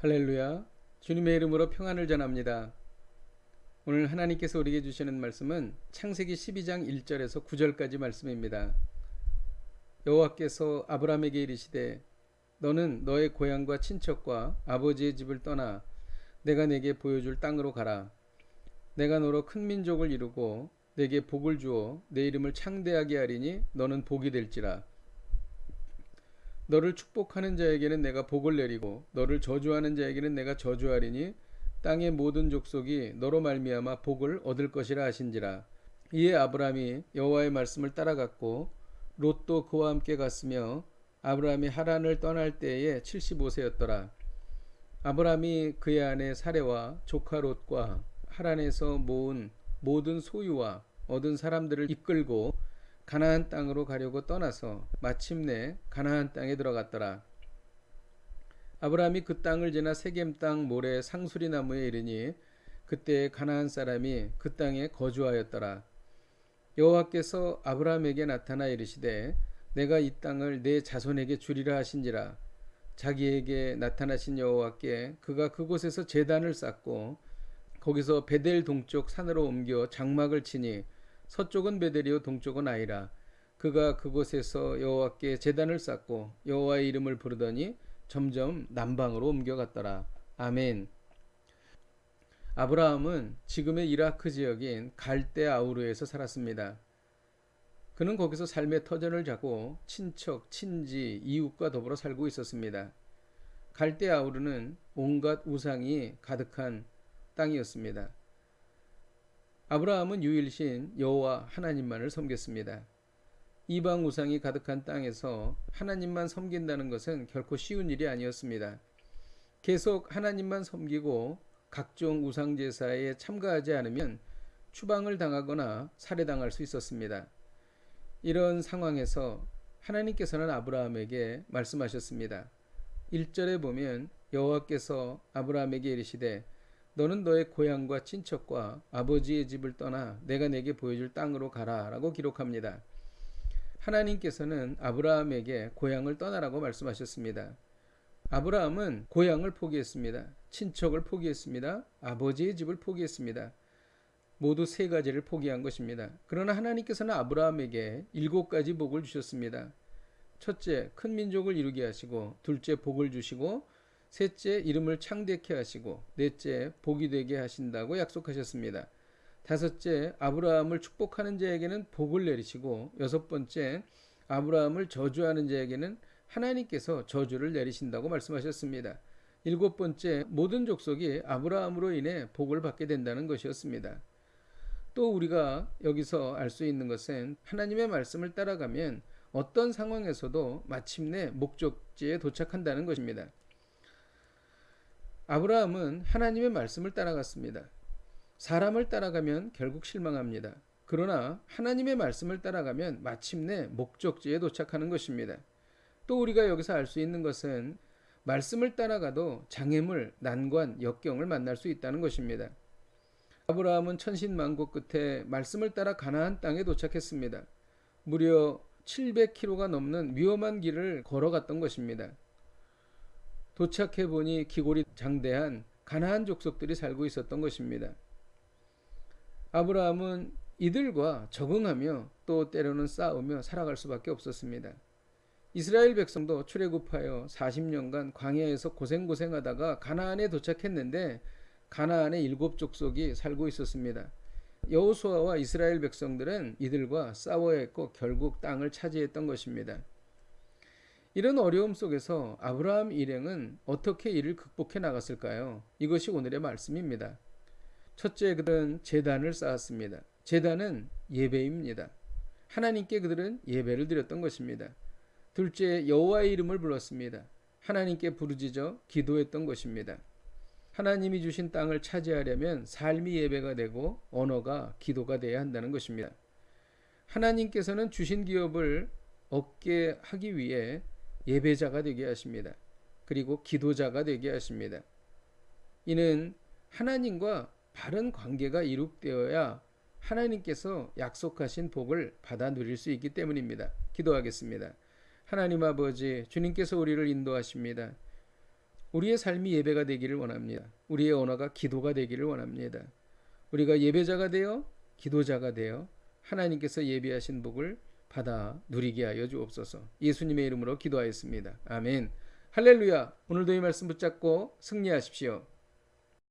할렐루야. 주님의 이름으로 평안을 전합니다. 오늘 하나님께서 우리에게 주시는 말씀은 창세기 12장 1절에서 9절까지 말씀입니다. 여호와께서 아브라함에게 이르시되 너는 너의 고향과 친척과 아버지의 집을 떠나 내가 내게 보여줄 땅으로 가라. 내가 너로 큰 민족을 이루고 내게 복을 주어 내 이름을 창대하게 하리니 너는 복이 될지라. 너를 축복하는 자에게는 내가 복을 내리고 너를 저주하는 자에게는 내가 저주하리니 땅의 모든 족속이 너로 말미암아 복을 얻을 것이라 하신지라. 이에 아브라함이 여호와의 말씀을 따라갔고 롯도 그와 함께 갔으며 아브라함이 하란을 떠날 때에 75세였더라. 아브라함이 그의 아내 사레와 조카 롯과 하란에서 모은 모든 소유와 얻은 사람들을 이끌고 가나안 땅으로 가려고 떠나서 마침내 가나안 땅에 들어갔더라. 아브라함이 그 땅을 지나 세겜 땅 모래 상수리 나무에 이르니 그때 가나안 사람이 그 땅에 거주하였더라. 여호와께서 아브라함에게 나타나 이르시되 내가 이 땅을 내 자손에게 주리라 하신지라 자기에게 나타나신 여호와께 그가 그곳에서 제단을 쌓고 거기서 베델 동쪽 산으로 옮겨 장막을 치니 서쪽은 베델이요 동쪽은 아이라 그가 그곳에서 여호와께 제단을 쌓고 여호와의 이름을 부르더니 점점 남방으로 옮겨갔더라 아멘 아브라함은 지금의 이라크 지역인 갈대 아우르에서 살았습니다. 그는 거기서 삶의 터전을 잡고 친척, 친지, 이웃과 더불어 살고 있었습니다. 갈대 아우르는 온갖 우상이 가득한 땅이었습니다. 아브라함은 유일신 여호와 하나님만을 섬겼습니다. 이방 우상이 가득한 땅에서 하나님만 섬긴다는 것은 결코 쉬운 일이 아니었습니다. 계속 하나님만 섬기고 각종 우상 제사에 참가하지 않으면 추방을 당하거나 살해당할 수 있었습니다. 이런 상황에서 하나님께서는 아브라함에게 말씀하셨습니다. 1절에 보면 여호와께서 아브라함에게 이르시되 너는 너의 고향과 친척과 아버지의 집을 떠나 내가 내게 보여줄 땅으로 가라 라고 기록합니다. 하나님께서는 아브라함에게 고향을 떠나라고 말씀하셨습니다. 아브라함은 고향을 포기했습니다. 친척을 포기했습니다. 아버지의 집을 포기했습니다. 모두 세 가지를 포기한 것입니다. 그러나 하나님께서는 아브라함에게 일곱 가지 복을 주셨습니다. 첫째, 큰 민족을 이루게 하시고, 둘째, 복을 주시고, 셋째, 이름을 창대케 하시고, 넷째, 복이 되게 하신다고 약속하셨습니다. 다섯째, 아브라함을 축복하는 자에게는 복을 내리시고, 여섯 번째, 아브라함을 저주하는 자에게는 하나님께서 저주를 내리신다고 말씀하셨습니다. 일곱 번째, 모든 족속이 아브라함으로 인해 복을 받게 된다는 것이었습니다. 또 우리가 여기서 알 수 있는 것은 하나님의 말씀을 따라가면 어떤 상황에서도 마침내 목적지에 도착한다는 것입니다. 아브라함은 하나님의 말씀을 따라갔습니다. 사람을 따라가면 결국 실망합니다. 그러나 하나님의 말씀을 따라가면 마침내 목적지에 도착하는 것입니다. 또 우리가 여기서 알 수 있는 것은 말씀을 따라가도 장애물, 난관, 역경을 만날 수 있다는 것입니다. 아브라함은 천신만고 끝에 말씀을 따라 가나안 땅에 도착했습니다. 무려 700km가 넘는 위험한 길을 걸어갔던 것입니다. 도착해 보니 기골이 장대한 가나안 족속들이 살고 있었던 것입니다. 아브라함은 이들과 적응하며 또 때로는 싸우며 살아갈 수밖에 없었습니다. 이스라엘 백성도 출애굽하여 40년간 광야에서 고생고생하다가 가나안에 도착했는데 가나안의 일곱 족속이 살고 있었습니다. 여호수아와 이스라엘 백성들은 이들과 싸워야 했고 결국 땅을 차지했던 것입니다. 이런 어려움 속에서 아브라함 일행은 어떻게 이를 극복해 나갔을까요? 이것이 오늘의 말씀입니다. 첫째, 그들은 재단을 쌓았습니다. 재단은 예배입니다. 하나님께 그들은 예배를 드렸던 것입니다. 둘째, 여호와의 이름을 불렀습니다. 하나님께 부르짖어 기도했던 것입니다. 하나님이 주신 땅을 차지하려면 삶이 예배가 되고 언어가 기도가 되어야 한다는 것입니다. 하나님께서는 주신 기업을 얻게 하기 위해 예배자가 되게 하십니다. 그리고 기도자가 되게 하십니다. 이는 하나님과 바른 관계가 이룩되어야 하나님께서 약속하신 복을 받아 누릴 수 있기 때문입니다. 기도하겠습니다. 하나님 아버지, 주님께서 우리를 인도하십니다. 우리의 삶이 예배가 되기를 원합니다. 우리의 언어가 기도가 되기를 원합니다. 우리가 예배자가 되어 기도자가 되어 하나님께서 예비하신 복을 받아 누리게 하여 주옵소서. 예수님의 이름으로 기도하였습니다. 아멘. 할렐루야. 오늘도 이 말씀 붙잡고 승리하십시오.